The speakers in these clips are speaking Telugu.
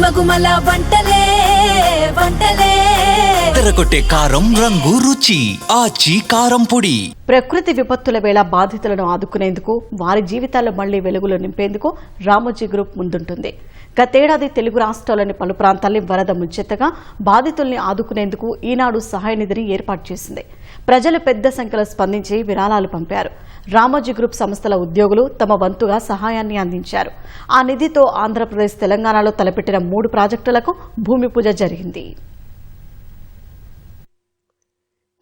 గుమగుమల వంటలే వంటలే. తెరకొట్టే కారం రంగు రుచి ఆచి కారం పొడి. ప్రకృతి విపత్తుల వేళ బాధితులను ఆదుకునేందుకు వారి జీవితాల్లో మళ్ళీ వెలుగులు నింపేందుకు రామోజీ గ్రూప్ ముందుంటుంది. గతేడాది తెలుగు రాష్ట్రాల్లోని పలు ప్రాంతాల్ని వరద ముంచెత్తగా బాధితుల్ని ఆదుకునేందుకు ఈనాడు సహాయ నిధిని ఏర్పాటు చేసింది. ప్రజలు పెద్ద సంఖ్యలో స్పందించి విరాళాలు పంపారు. రామోజీ గ్రూప్ సంస్థల ఉద్యోగులు తమ వంతుగా సహాయాన్ని అందించారు. ఆ నిధితో ఆంధ్రప్రదేశ్ తెలంగాణలో తలపెట్టిన మూడు ప్రాజెక్టులకు భూమి పూజ జరిగింది.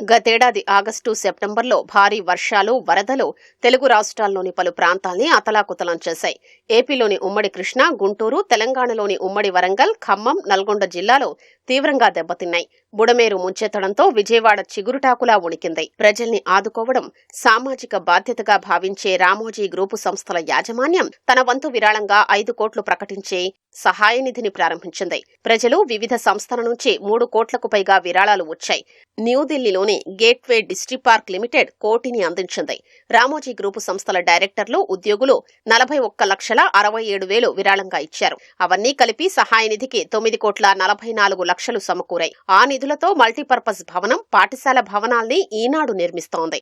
గతేడాది ఆగస్టు సెప్టెంబర్లో భారీ వర్షాలు వరదలు తెలుగు రాష్ట్రాల్లోని పలు ప్రాంతాల్ని అతలాకుతలం చేశాయి. ఏపీలోని ఉమ్మడి కృష్ణా గుంటూరు తెలంగాణలోని ఉమ్మడి వరంగల్ ఖమ్మం నల్గొండ జిల్లాలో తీవ్రంగా దెబ్బతిన్నాయి. బుడమేరు ముంచెత్తడంతో విజయవాడ చిగురుటాకులా ఉణికింది ప్రజల్ని ఆదుకోవడం సామాజిక బాధ్యతగా భావించే రామోజీ గ్రూపు సంస్థల యాజమాన్యం తన వంతు విరాళంగా ఐదు కోట్లు ప్రకటించే సహాయ నిధిని ప్రారంభించింది. ప్రజలు వివిధ సంస్థల నుంచి మూడు కోట్లకు పైగా విరాళాలు వచ్చాయి. న్యూఢిల్లీలోని గేట్వే డిస్ట్రిక్ట్ పార్క్ లిమిటెడ్ కోటిని అందించింది. రామోజీ గ్రూపు సంస్థల డైరెక్టర్లు ఉద్యోగులు నలభై ఒక్క లక్షల అరవై ఏడు వేలు విరాళంగా ఇచ్చారు. అవన్నీ కలిపి సహాయ నిధికి తొమ్మిది కోట్ల నలభై నాలుగు లక్షలు సమకూరాయి. ఆ నిధులతో మల్టీపర్పస్ భవనం పాఠశాల భవనాల్ని ఈనాడు నిర్మిస్తోంది.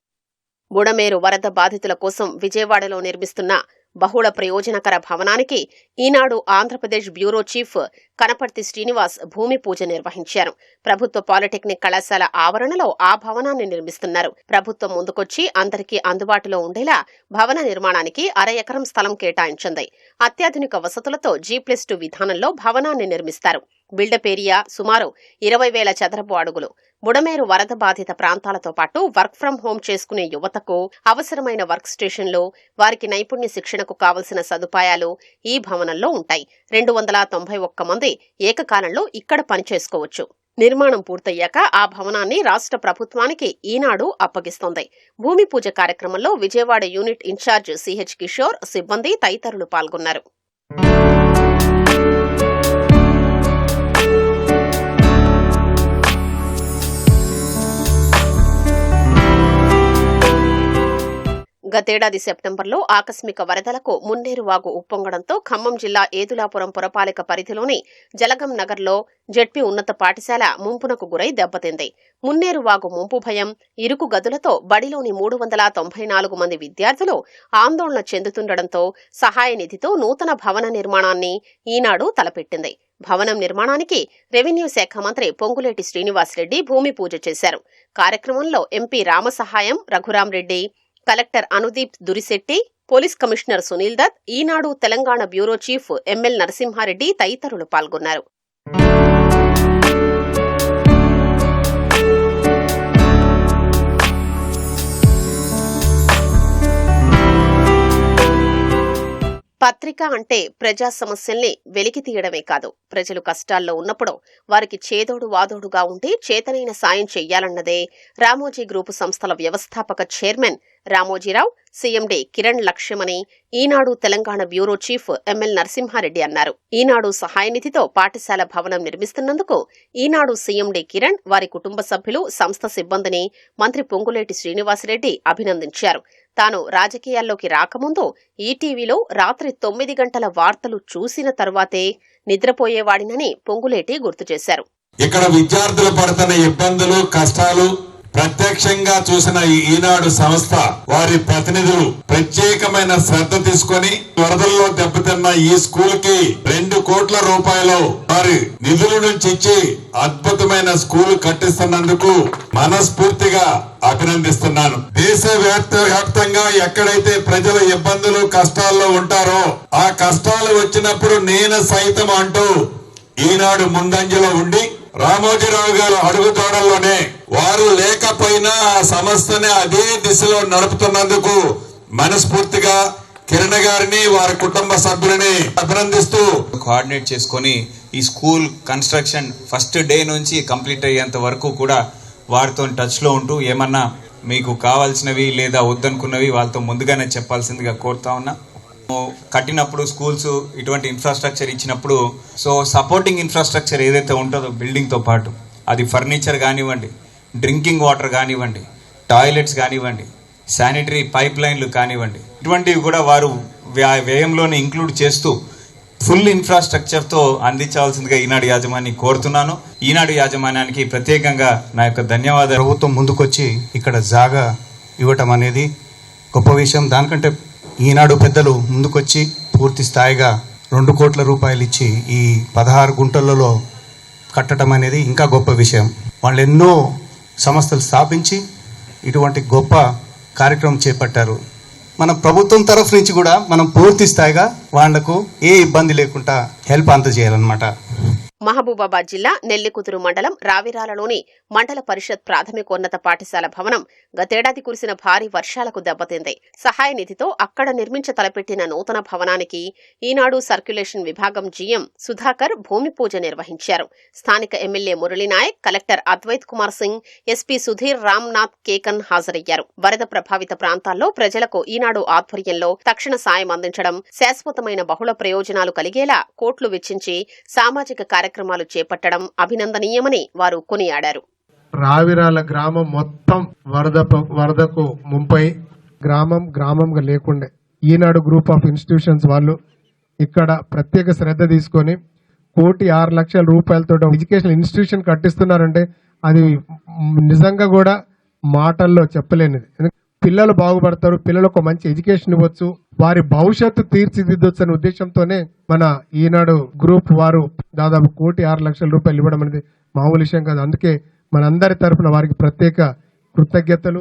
బుడమేరు వరద బాధితుల కోసం విజయవాడలో నిర్మిస్తున్న బహుళ ప్రయోజనకర భవనానికి ఈనాడు ఆంధ్రప్రదేశ్ బ్యూరో చీఫ్ కనపర్తి శ్రీనివాస్ భూమి పూజ నిర్వహించారు. ప్రభుత్వ పాలిటెక్నిక్ కళాశాల ఆవరణలో ఆ భవనాన్ని నిర్మిస్తున్నారు. ప్రభుత్వం ముందుకొచ్చి అందరికీ అందుబాటులో ఉండేలా భవన నిర్మాణానికి అర ఎకరం స్థలం కేటాయించింది. అత్యాధునిక వసతులతో జీ ప్లస్ టూ విధానంలో భవనాన్ని నిర్మిస్తారు. బిల్డప్ ఏరియా సుమారు ఇరవై వేల చదరపు అడుగులు. బుడమేరు వరద బాధిత ప్రాంతాలతో పాటు వర్క్ ఫ్రం హోం చేసుకునే యువతకు అవసరమైన వర్క్ స్టేషన్లు వారికి నైపుణ్య శిక్షణకు కావలసిన సదుపాయాలు ఈ భవనంలో ఉంటాయి. రెండు వందల తొంభై ఒక్క మంది ఏకకాలంలో ఇక్కడ పనిచేసుకోవచ్చు. నిర్మాణం పూర్తయ్యాక ఆ భవనాన్ని రాష్ట్ర ప్రభుత్వానికి ఈనాడు అప్పగిస్తోంది. భూమి పూజ కార్యక్రమంలో Vijayawada unit in charge CH Kishore సిబ్బంది తదితరులు పాల్గొన్నారు. గతేడాది సెప్టెంబర్లో ఆకస్మిక వరదలకు మున్నేరు వాగు ఉప్పొంగడంతో ఖమ్మం జిల్లా ఏదులాపురం పురపాలిక పరిధిలోని జలగం నగర్లో జడ్పీ ఉన్నత పాఠశాల ముంపునకు గురై దెబ్బతింది. మున్నేరు వాగు ముంపు భయం ఇరుకు గదులతో బడిలోని మూడు వందల తొంభై నాలుగు మంది విద్యార్థులు ఆందోళన చెందుతుండటంతో సహాయ నిధితో నూతన భవన నిర్మాణాన్ని ఈనాడు తలపెట్టింది. భవనం నిర్మాణానికి రెవెన్యూ శాఖ మంత్రి పొంగులేటి శ్రీనివాసరెడ్డి భూమి పూజ చేశారు. కార్యక్రమంలో MP Ramasahayam Raghuram Reddy collector Anudeep Durishetty police commissioner Sunil Dutt Eenadu Telangana bureau chief ML Narasimha Reddy తదితరులు పాల్గొన్నారు. పత్రిక అంటే ప్రజా సమస్యల్ని వెలికి తీయడమే కాదు. ప్రజలు కష్టాల్లో ఉన్నప్పుడు వారికి చేదోడు వాదోడుగా ఉండి చేతనైన సాయం చెయ్యాలన్నదే రామోజీ గ్రూపు సంస్థల వ్యవస్థాపక చైర్మన్ రామోజీరావు సీఎండీ కిరణ్ లక్ష్యమని Eenadu Telangana bureau chief ML Narasimha Reddy అన్నారు. ఈనాడు సహాయ నిధితో పాఠశాల భవనం నిర్మిస్తున్నందుకు ఈనాడు సీఎండీ కిరణ్ వారి కుటుంబ సభ్యులు సంస్థ సిబ్బందిని మంత్రి పొంగులేటి శ్రీనివాసరెడ్డి అభినందించారు. తాను రాజకీయాల్లోకి రాకముందు ఈటీవీలో రాత్రి తొమ్మిది గంటల వార్తలు చూసిన తరువాతే నిద్రపోయేవాడినని పొంగులేటి గుర్తు చేశారు. ఇక్కడ విద్యార్థులు పడుతున్న ఇబ్బందులు కష్టాలు ప్రత్యక్షంగా చూసిన ఈనాడు సంస్థ వారి ప్రతినిధులు ప్రత్యేకమైన శ్రద్ధ తీసుకొని వరదల్లో దెబ్బతిన్న ఈ స్కూల్కి రెండు కోట్ల రూపాయలు వారి నిధుల నుంచి ఇచ్చి అద్భుతమైన స్కూల్ కట్టిస్తున్నందుకు మనస్ఫూర్తిగా అభినందిస్తున్నాను. దేశ వ్యాప్తంగా ఎక్కడైతే ప్రజల ఇబ్బందులు కష్టాల్లో ఉంటారో ఆ కష్టాలు వచ్చినప్పుడు నేను సైతం అంటూ ఈనాడు ముందంజలో ఉండి రామోజీరావు గారు అడుగుతోడల్లోనే వారు లేకపోయినా ఆ సంస్థని అదే దిశలో నడుపుతున్నందుకు మనస్ఫూర్తిగా కిరణ్ గారిని వారి కుటుంబ సభ్యులని అభినందిస్తూ కోఆర్డినేట్ చేసుకొని ఈ స్కూల్ కన్స్ట్రక్షన్ ఫస్ట్ డే నుంచి కంప్లీట్ అయ్యేంత వరకు కూడా వారితో టచ్లో ఉంటూ ఏమన్నా మీకు కావాల్సినవి లేదా వద్దనుకున్నవి వాళ్ళతో ముందుగానే చెప్పాల్సిందిగా కోరుతా ఉన్నా. కట్టినప్పుడు స్కూల్స్ ఇటువంటి ఇన్ఫ్రాస్ట్రక్చర్ ఇచ్చినప్పుడు సో సపోర్టింగ్ ఇన్ఫ్రాస్ట్రక్చర్ ఏదైతే ఉంటుందో బిల్డింగ్తో పాటు అది ఫర్నిచర్ కానివ్వండి డ్రింకింగ్ వాటర్ కానివ్వండి టాయిలెట్స్ కానివ్వండి శానిటరీ పైప్ లైన్లు కానివ్వండి ఇటువంటివి కూడా వారు వ్యయంలోనే ఇంక్లూడ్ చేస్తూ ఫుల్ ఇన్ఫ్రాస్ట్రక్చర్తో అందించాల్సిందిగా ఈనాడు యాజమాన్యం కోరుతున్నాను. ఈనాడు యాజమాన్యానికి ప్రత్యేకంగా నా యొక్క ధన్యవాదాలు. ప్రభుత్వం ముందుకొచ్చి ఇక్కడ జాగా ఇవ్వటం అనేది గొప్ప విషయం. దానికంటే ఈనాడు పెద్దలు ముందుకొచ్చి పూర్తి స్థాయిగా రెండు కోట్ల రూపాయలు ఇచ్చి ఈ పదహారు గుంటలలో కట్టడం అనేది ఇంకా గొప్ప విషయం. వాళ్ళు ఎన్నో సంస్థలు స్థాపించి ఇటువంటి గొప్ప కార్యక్రమం చేపట్టారు. మన ప్రభుత్వం తరఫు నుంచి కూడా మనం పూర్తి స్థాయిగా వాళ్ళకు ఏ ఇబ్బంది లేకుండా హెల్ప్ అందజేయాలన్నమాట మహబూబాబాద్ జిల్లా నెల్లికుదురు మండలం రావిరాలలోని మండల పరిషత్ ప్రాథమికోన్నత పాఠశాల భవనం గతేడాది కురిసిన భారీ వర్షాలకు దెబ్బతింది. సహాయ నిధితో అక్కడ నిర్మించ తలపెట్టిన నూతన భవనానికి ఈనాడు సర్క్యులేషన్ విభాగం జీఎం సుధాకర్ భూమి పూజ నిర్వహించారు. స్థానిక MLA Murali Naik collector Advait Kumar Singh SP Sudhir Ramnath Kekan హాజరయ్యారు. వరద ప్రభావిత ప్రాంతాల్లో ప్రజలకు ఈనాడు ఆధ్వర్యంలో తక్షణ సాయం అందించడం శాశ్వతమైన బహుళ ప్రయోజనాలు కలిగేలా కోట్లు వెచ్చించి సామాజిక కార్యక్రమాలు చేపట్టడం అభినందనీయమని వారు కొనియాడారు. రావిరాల గ్రామం మొత్తం వరద వరదకు ముంపై గ్రామం గ్రామంగా లేకుండే. ఈనాడు గ్రూప్ ఆఫ్ ఇన్స్టిట్యూషన్స్ వాళ్ళు ఇక్కడ ప్రత్యేక శ్రద్ధ తీసుకొని కోటి ఆరు లక్షల రూపాయలతో ఎడ్యుకేషన్ ఇన్స్టిట్యూషన్ కట్టిస్తున్నారంటే అది నిజంగా కూడా మాటల్లో చెప్పలేనిది. పిల్లలు బాగుపడతారు పిల్లలకు ఒక మంచి ఎడ్యుకేషన్ ఇవ్వచ్చు వారి భవిష్యత్తు తీర్చిదిద్దొచ్చు అనే ఉద్దేశంతోనే మన ఈనాడు గ్రూప్ వారు దాదాపు కోటి ఆరు లక్షల రూపాయలు ఇవ్వడం అనేది మామూలు విషయం కాదు. అందుకే మనందరి తరఫున వారికి ప్రత్యేక కృతజ్ఞతలు.